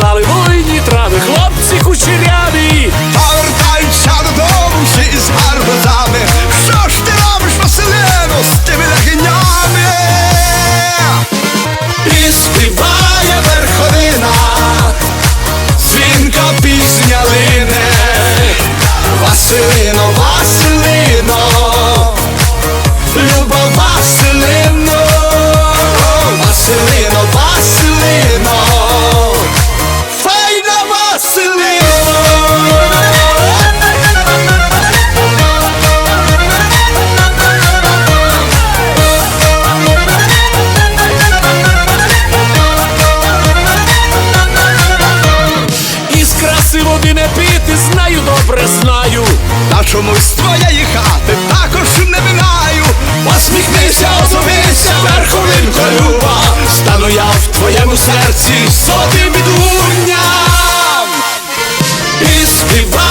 Плали воїні трави, хлопці кучеряві. Повертаються додому всі з гарбузами добре знаю, та чомусь твоєї хати також не минаю. Посміхнися, озовися, верховинка люба, стану я в твоєму серці сотим відлунням і співаю.